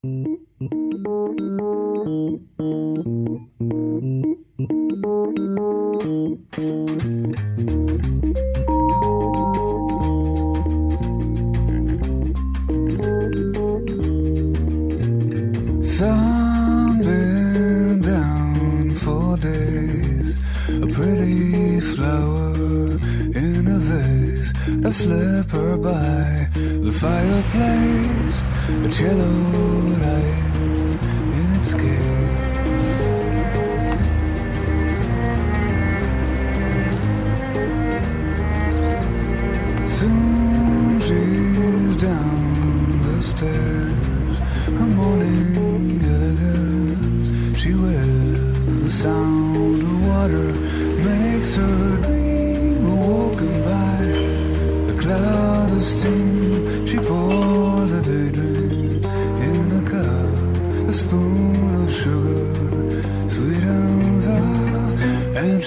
Sun been down for days. A pretty flower in a vase. I slip her by the fireplace. A yellow light in its case.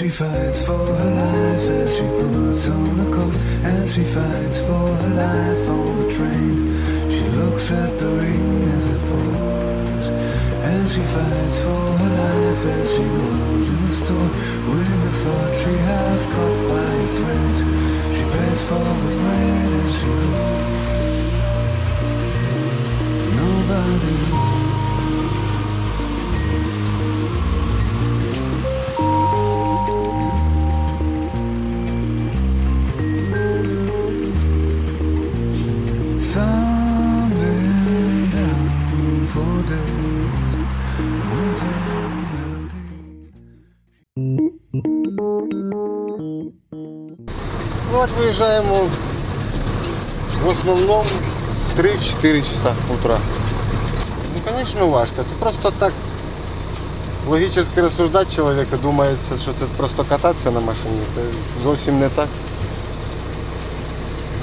She fights for her life as she puts on a coat, and she fights for her life on the train. She looks at the rain as it pours, and she fights for her life as she goes in the store with the thought she has caught by a thread. She pays for the bread as she goes. Nobody от виїжджаємо в основному 3-4 часа утра. Ну, звісно, важко. Це просто так логічно розсуждати чоловіка, думається, що це просто кататися на машині. Це зовсім не так.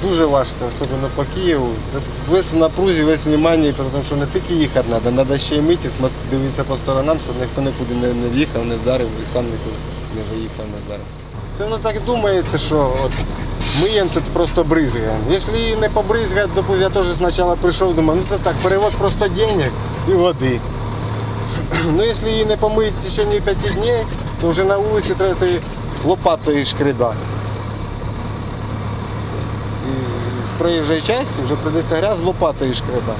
Дуже важко, особливо по Києву. Це весь напрузі, весь внимання, тому що не тільки їхати треба, треба ще й мити, дивитися по сторонам, щоб ніхто нікуди не, не в'їхав, не вдарив і сам нікуди не заїхав, не вдарив. Це воно так думається, що от миємо це просто бризгаємо. Якщо її не побризгати, допустим, я теж спочатку прийшов, думаю, ну це так, перевод просто денег і води. Ну, якщо її не помити в течение п'яти днів, то вже на вулиці треба лопатою шкреба. І з проїжджої частини вже прийдеться грязь з лопатою шкреба.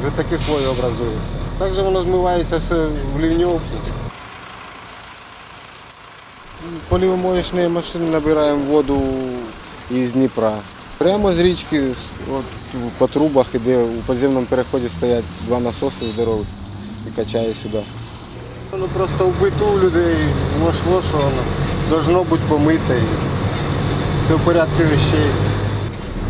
Вже такий слой образується. Так же воно змивається все в лівньовці. Полівомоєчної машини набираємо воду із Дніпра. Прямо з річки от, по трубах іде, у підземному переході стоять два насоси здорові і качає сюди. Воно просто в биту у людей вошло, що воно должно бути помите. Це в порядку вещей.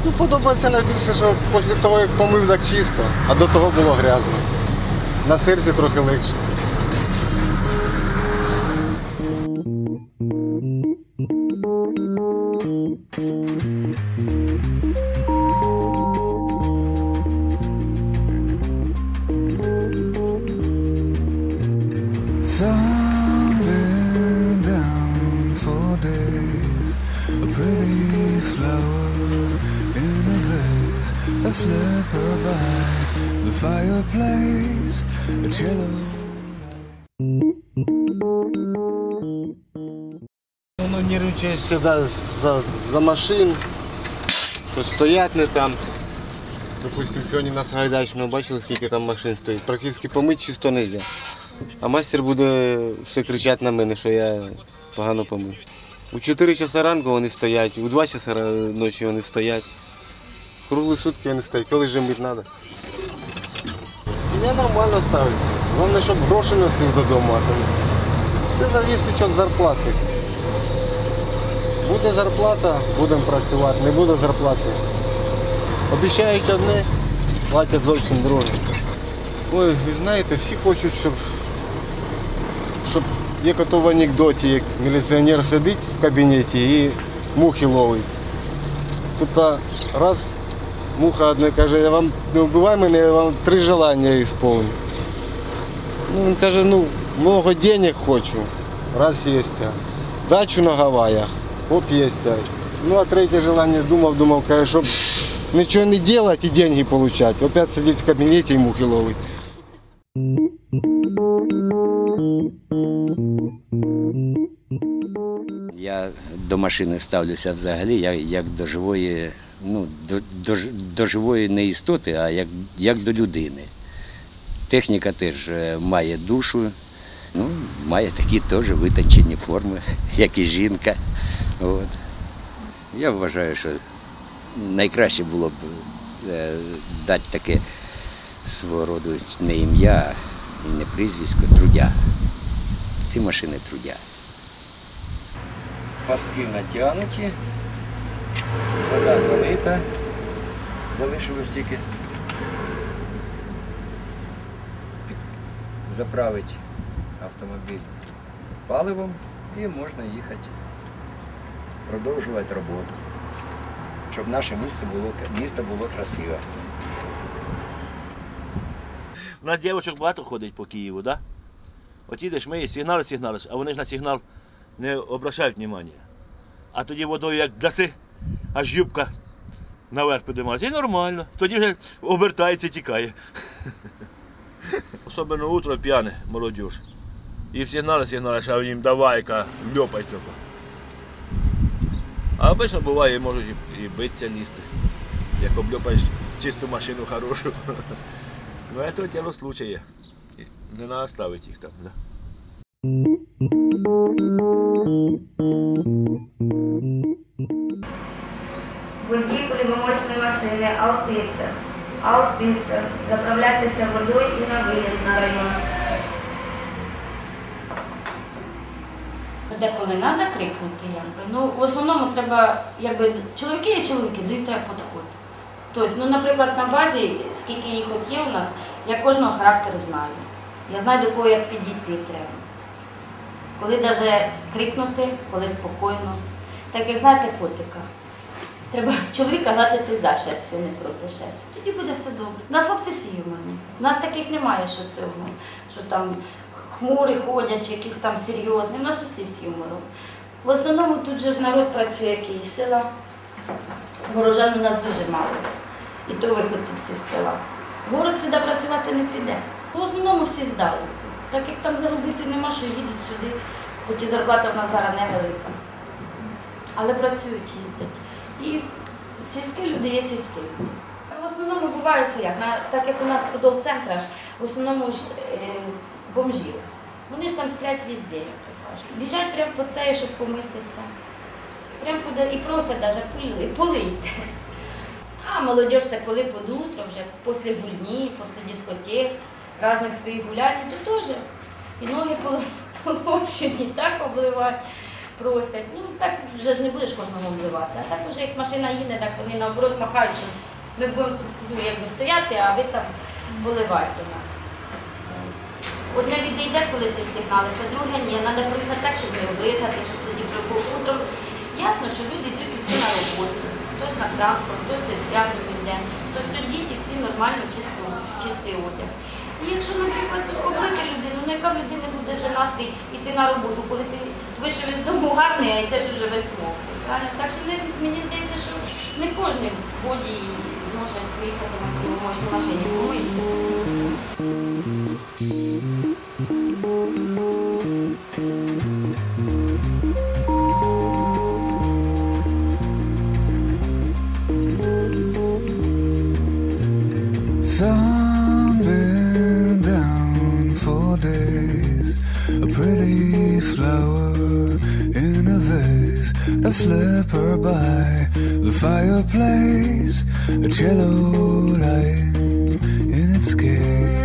Ну, подобається найбільше, що після того, як помив, так чисто, а до того було грязно. На серці трохи легше. Down for days. A pretty flower vase. I slip her by the fireplace. It's yellow. Воно нервничає завжди за, за машин, що стоять не там. Допустим, сьогодні нас гайдачного бачили, скільки там машин стоїть. Практично помити чисто не. А майстер буде все кричати на мене, що я погано помив. У 4 часа ранку вони стоять, у 2 часа ночі вони стоять. Круглі сутки вони стоять, коли ж мити треба. Сім'я нормально ставиться. Головне, щоб гроші носив додому. Все залежить від зарплати. Буде зарплата, будемо працювати, не буде зарплати. Обіцяють одне, платять зовсім друге. Ой, ви знаєте, всі хочуть, щоб, щоб як ото в анекдоті, як міліціонер сидить в кабінеті і мухи ловить. Тут раз муха одна каже, я вам не вбивай мене, я вам три желання ісполню. Ну, він каже, ну, много денег хочу, раз є. Дачу на Гаваях, оп, є. Ну, а третє желання думав, думав, каже, щоб нічого не робити і деньги отримати. Опять сидіти в кабінеті і мухи ловити. Я до машини ставлюся взагалі як до живої, ну, до, до, до живої не істоти, а як, як до людини. Техніка теж е, має душу, ну, має такі теж витончені форми, як і жінка. От. Я вважаю, що найкраще було б е, дати таке свого роду не ім'я і не прізвисько, трудя. Ці машини трудя. Паски натягнуті, вода залита, залишилось тільки заправити автомобіль паливом і можна їхати, продовжувати роботу, щоб наше місце було, місто було красиве. У нас дівчинок багато ходить по Києву, да? От їдеш, ми сигнали, сигнали, а вони ж на сигнал не обращають уваги. А тоді водою як даси, аж юбка наверх підіймається. І нормально. Тоді вже обертається тікає. Особливо утро п'яне, молодіж. І сигнали, сигнали, а їм давай-ка, льопай тільки. А обично буває, можуть і, битися лізти. Як обльопаєш чисту машину хорошу. Ну, это дело случая. И Не надо ставить их там, да. Водій полівомочної машини Алтиця. Алтиця. Заправлятися водою і на виїзд на район. Деколи треба крикнути, якби. Ну, в основному треба, якби чоловіки є чоловіки, до їх треба підходити. Тобто, ну, наприклад, на базі, скільки їх от є у нас, я кожного характеру знаю. Я знаю, до кого як підійти треба. Коли навіть крикнути, коли спокійно. Так як знаєте, котика. Треба чоловіка гладити за шерстю, не проти шерсті. Тоді буде все добре. У нас хлопці всі юморні. У нас таких немає, що цього, що там хмурі ходять, чи якісь там серйозні. У нас усі з юмором. В основному тут же ж народ працює, який з села. Горожан у нас дуже мало. І то виходці всі з села. Город сюди працювати не піде. В основному всі здалеку. Так як там заробити нема, що їдуть сюди, хоч і зарплата в нас зараз невелика. Але працюють, їздять. І сільські люди є сільські люди. В основному буває це як, так як у нас подол центр в основному ж е, бомжі. Вони ж там сплять везде, як то кажуть. Біжать прямо по це, щоб помитися. Прямо і просять навіть поли, полийте. А молодь це коли під утро, вже після гульні, після дискотек, різних своїх гулянь, то теж і ноги полощені, так обливати просять. Ну так вже ж не будеш кожного обливати. А так вже як машина їде, так вони наоборот махають, що ми будемо тут ну, якби стояти, а ви там поливайте нас. Одне відійде, коли ти сигналиш, а друге ні. Треба проїхати так, щоб не обрізати, щоб тоді прибув утром. Ясно, що люди йдуть усі на роботу. Хтось на транспорт, хтось десь святий день, хтось тут діти всі нормально, чисто, чистий одяг. І якщо, наприклад, облити людину, ну яка в людини буде вже настрій йти на роботу, коли ти вийшов із дому гарний, а й теж вже весь мокрий. Правильно? Так що не, мені здається, що не кожен водій зможе поїхати на можна машині. Помийте. Sun A slipper by the fireplace. A cello lying in its case.